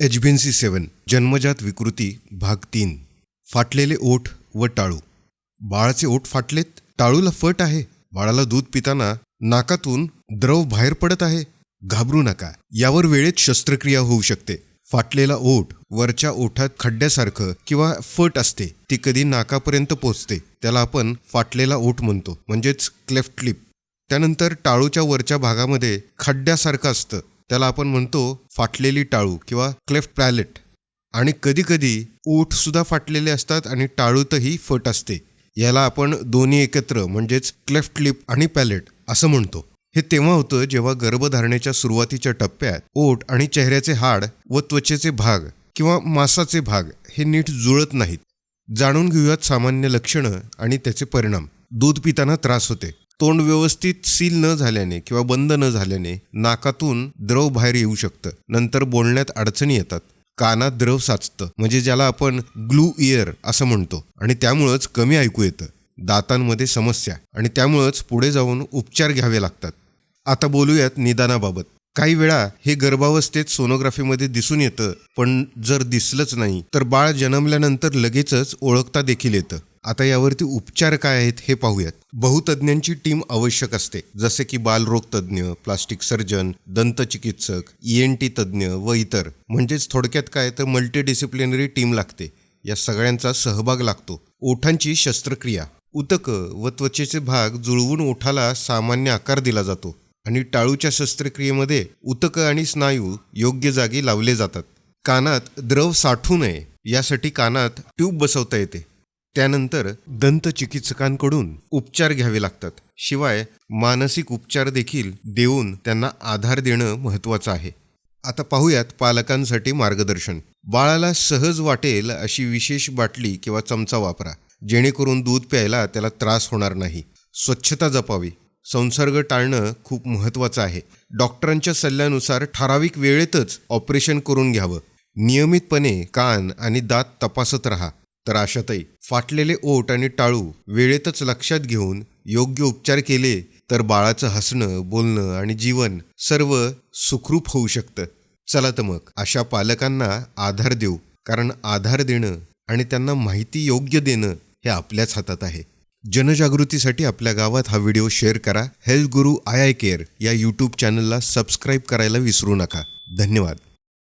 H B N C seven जन्मजात विकृती भाग तीन. फाटलेले ओठ व टाळू. बाळाचे ओठ फाटलेत टाळूला फट आहे. बाळाला दूध पिताना नाकातून द्रव बाहेर पडत आहे. घाबरू नका यावर वेळेत शस्त्रक्रिया होऊ शकते. फाटलेला ओठ वरच्या ओठात खड्ड्यासारखं किंवा फट असते ती कधी नाकापर्यंत पोचते त्याला आपण फाटलेला ओठ म्हणतो म्हणजेच क्लेफ्ट लिप. त्यानंतर टाळूच्या वरच्या भागामध्ये खड्ड्यासारखं असतं. त्याला आपण म्हणतो फाटलेली टाळू किंवा क्लेफ्ट पॅलेट. आणि कधीकधी ओठसुद्धा फाटलेले असतात आणि टाळूतही फट असते. याला आपण दोन्ही एकत्र म्हणजेच क्लेफ्ट लिप आणि पॅलेट असं म्हणतो. हे तेव्हा होतं जेव्हा गर्भधारणेच्या सुरुवातीच्या टप्प्यात ओठ आणि चेहऱ्याचे हाड व त्वचेचे भाग किंवा मांसाचे भाग हे नीट जुळत नाहीत. जाणून घेऊयात सामान्य लक्षणं आणि त्याचे परिणाम. दूध पिताना त्रास होते. तोंड व्यवस्थित सील न झाल्याने किंवा बंद न झाल्याने नाकातून द्रव बाहेर येऊ शकतं. नंतर बोलण्यात अडचणी येतात. कानात द्रव साचतं. म्हणजे ज्याला आपण ग्लू इयर असं म्हणतो. आणि त्यामुळंच कमी ऐकू येतं. दातांमध्ये समस्या. आणि त्यामुळंच पुढे जाऊन उपचार घ्यावे लागतात. आता बोलूयात निदानाबाबत. काही वेळा हे गर्भावस्थेत सोनोग्राफीमध्ये दिसून येतं. पण जर दिसलंच नाही तर बाळ जन्मल्यानंतर लगेचच ओळखता देखील येतं. आता यावरती उपचार काय आहेत हे पाहूयात. बहुतज्ञांची टीम आवश्यक असते. जसे की बालरोग तज्ज्ञ प्लास्टिक सर्जन दंतचिकित्सक ई एन टी तज्ज्ञ व इतर. म्हणजेच थोडक्यात काय तर मल्टीडिसिप्लिनरी टीम लागते. या सगळ्यांचा सहभाग लागतो. ओठांची शस्त्रक्रिया. उतक व त्वचेचे भाग जुळवून ओठाला सामान्य आकार दिला जातो आणि टाळूच्या शस्त्रक्रियेमध्ये उतक आणि स्नायू योग्य जागी लावले जातात. कानात द्रव साठू नये यासाठी कानात ट्यूब बसवता येते. त्यानंतर दंतचिकित्सकांकडून उपचार घ्यावे लागतात. शिवाय मानसिक उपचार देखील देऊन त्यांना आधार देणं महत्त्वाचं आहे. आता पाहूयात पालकांसाठी मार्गदर्शन. बाळाला सहज वाटेल अशी विशेष बाटली किंवा चमचा वापरा. जेणेकरून दूध प्यायला त्याला त्रास होणार नाही. स्वच्छता जपावी. संसर्ग टाळणं खूप महत्त्वाचं आहे. डॉक्टरांच्या सल्ल्यानुसार ठराविक वेळेतच ऑपरेशन करून घ्यावं. नियमितपणे कान आणि दात तपासत राहा. तर अशातही फाटलेले ओट आणि टाळू वेळेतच लक्षात घेऊन योग्य उपचार केले तर बाळाचं हसणं बोलणं आणि जीवन सर्व सुखरूप होऊ शकतं. चला तर मग अशा पालकांना आधार देऊ. कारण आधार देणं आणि त्यांना माहिती योग्य देणं हे आपल्याच हातात आहे. जनजागृतीसाठी आपल्या गावात हा व्हिडिओ शेअर करा. Health guru eye eye care या यूट्यूब चॅनलला सबस्क्राईब करायला विसरू नका. धन्यवाद.